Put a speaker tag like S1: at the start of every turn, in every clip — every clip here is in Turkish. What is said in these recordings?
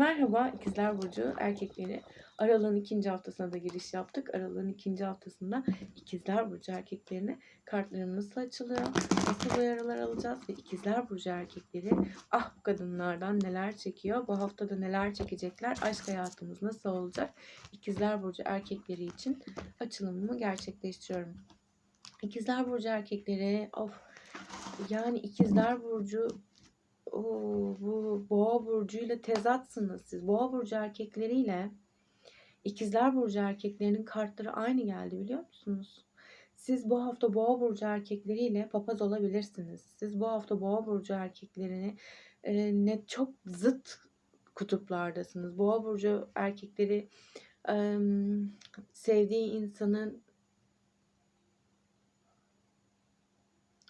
S1: Merhaba İkizler Burcu erkekleri. Aralığın ikinci haftasına da giriş yaptık. Aralığın ikinci haftasında İkizler Burcu erkeklerine kartlarım nasıl açılıyor, nasıl uyarılar alacağız ve İkizler Burcu erkekleri ah bu kadınlardan neler çekiyor, bu haftada neler çekecekler, aşk hayatımız nasıl olacak, İkizler Burcu erkekleri için açılımımı gerçekleştiriyorum. İkizler Burcu erkekleri of yani İkizler Burcu Oo, bu boğa burcuyla tezatsınız siz. Boğa burcu erkekleriyle ikizler burcu erkeklerinin kartları aynı geldi biliyor musunuz? Siz bu hafta boğa burcu erkekleriyle papaz olabilirsiniz. Siz bu hafta boğa burcu erkeklerini e, ne çok zıt kutuplardasınız. Boğa burcu erkekleri e, sevdiği insanın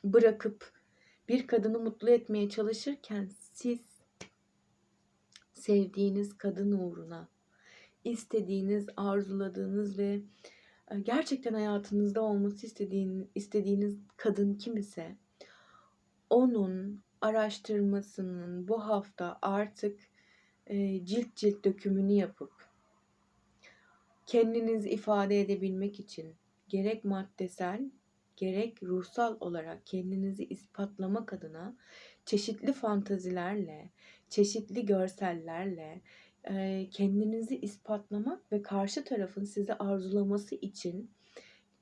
S1: bırakıp bir kadını mutlu etmeye çalışırken siz sevdiğiniz kadın uğruna istediğiniz, arzuladığınız ve e, gerçekten hayatınızda olması istediğiniz, istediğiniz kadın kim ise onun araştırmasının bu hafta artık e, cilt cilt dökümünü yapıp kendinizi ifade edebilmek için gerek maddesel gerek ruhsal olarak kendinizi ispatlamak adına çeşitli fantazilerle, çeşitli görsellerle kendinizi ispatlamak ve karşı tarafın sizi arzulaması için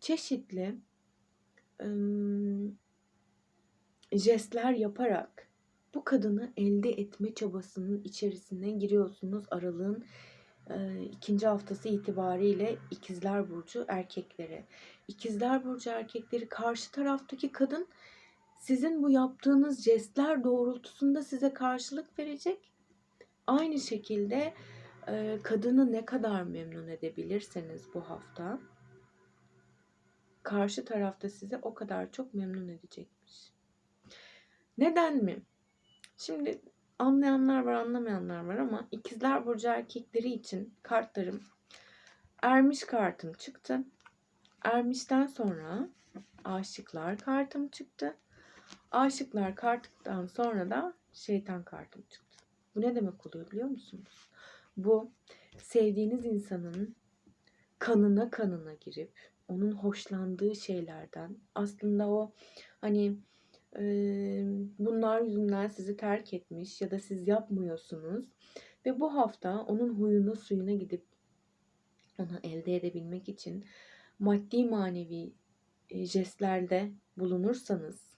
S1: çeşitli jestler yaparak bu kadını elde etme çabasının içerisine giriyorsunuz. Aralığın ikinci haftası itibariyle ikizler burcu erkekleri. İkizler burcu erkekleri karşı taraftaki kadın sizin bu yaptığınız jestler doğrultusunda size karşılık verecek. Aynı şekilde kadını ne kadar memnun edebilirseniz bu hafta karşı tarafta size o kadar çok memnun edecekmiş. Neden mi? Şimdi anlayanlar var, anlamayanlar var ama ikizler burcu erkekleri için kartlarım Ermiş kartım çıktı. Ermiş'ten sonra aşıklar kartım çıktı. Aşıklar kartından sonra da şeytan kartım çıktı. Bu ne demek oluyor biliyor musunuz? Bu sevdiğiniz insanın kanına kanına girip onun hoşlandığı şeylerden aslında o hani bunlar yüzünden sizi terk etmiş ya da siz yapmıyorsunuz ve bu hafta onun huyuna suyuna gidip onu elde edebilmek için maddi manevi jestlerde bulunursanız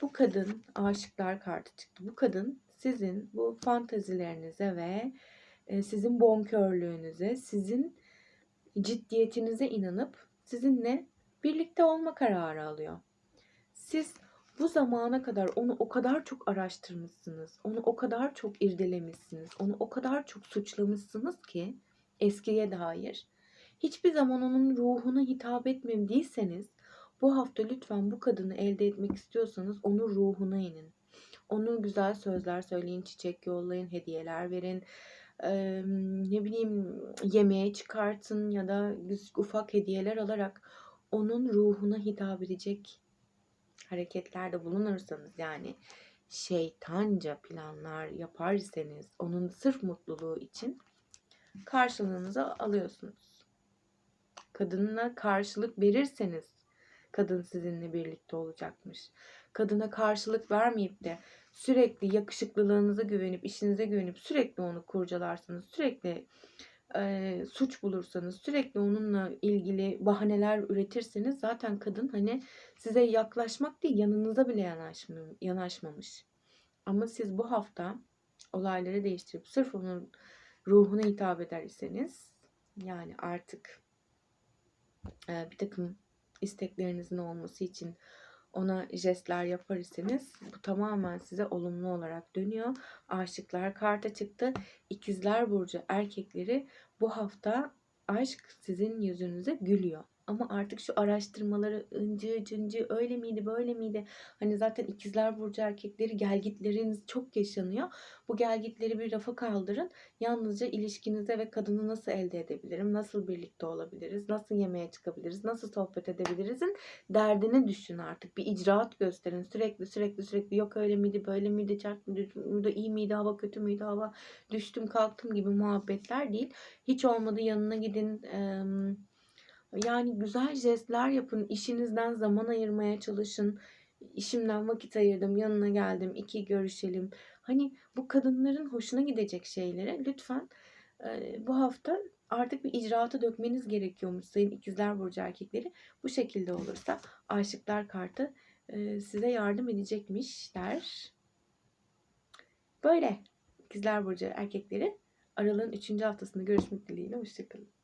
S1: bu kadın aşıklar kartı çıktı. Bu kadın sizin bu fantazilerinize ve sizin bonkörlüğünüze, sizin ciddiyetinize inanıp sizinle birlikte olma kararı alıyor. Siz bu zamana kadar onu o kadar çok araştırmışsınız, onu o kadar çok irdelemişsiniz, onu o kadar çok suçlamışsınız ki eskiye dair. Hiçbir zaman onun ruhuna hitap etmediyseniz bu hafta lütfen bu kadını elde etmek istiyorsanız onun ruhuna inin. Onun güzel sözler söyleyin, çiçek yollayın, hediyeler verin. Ee, ne bileyim yemeğe çıkartın ya da ufak hediyeler alarak onun ruhuna hitap edecek hareketlerde bulunursanız yani şeytanca planlar yaparsanız onun sırf mutluluğu için karşılığınızı alıyorsunuz. Kadınına karşılık verirseniz kadın sizinle birlikte olacakmış. Kadına karşılık vermeyip de sürekli yakışıklılığınıza güvenip, işinize güvenip sürekli onu kurcalarsanız, sürekli e, suç bulursanız, sürekli onunla ilgili bahaneler üretirseniz zaten kadın hani size yaklaşmak değil yanınıza bile yanaşma, yanaşmamış. Ama siz bu hafta olayları değiştirip sırf onun ruhuna hitap ederseniz yani artık e, bir takım isteklerinizin olması için ona jestler yapar iseniz bu tamamen size olumlu olarak dönüyor. Aşıklar karta çıktı. İkizler burcu erkekleri bu hafta aşk sizin yüzünüze gülüyor. Ama artık şu araştırmaları ıncı cıncı öyle miydi böyle miydi? Hani zaten ikizler burcu erkekleri gelgitleriniz çok yaşanıyor. Bu gelgitleri bir rafa kaldırın. Yalnızca ilişkinize ve kadını nasıl elde edebilirim? Nasıl birlikte olabiliriz? Nasıl yemeğe çıkabiliriz? Nasıl sohbet edebiliriz'in derdini düşün artık. Bir icraat gösterin. Sürekli sürekli sürekli yok öyle miydi böyle miydi? Çarp mıydı? iyi miydi? Hava kötü müydü? Hava düştüm kalktım gibi muhabbetler değil. Hiç olmadı yanına gidin. Eee yani güzel jestler yapın. işinizden zaman ayırmaya çalışın. İşimden vakit ayırdım, yanına geldim, iki görüşelim. Hani bu kadınların hoşuna gidecek şeylere lütfen e, bu hafta artık bir icraata dökmeniz gerekiyormuş sayın ikizler burcu erkekleri. Bu şekilde olursa aşıklar kartı e, size yardım edecekmişler. Böyle ikizler burcu erkekleri aralığın 3. haftasında görüşmek dileğiyle. Hoşçakalın.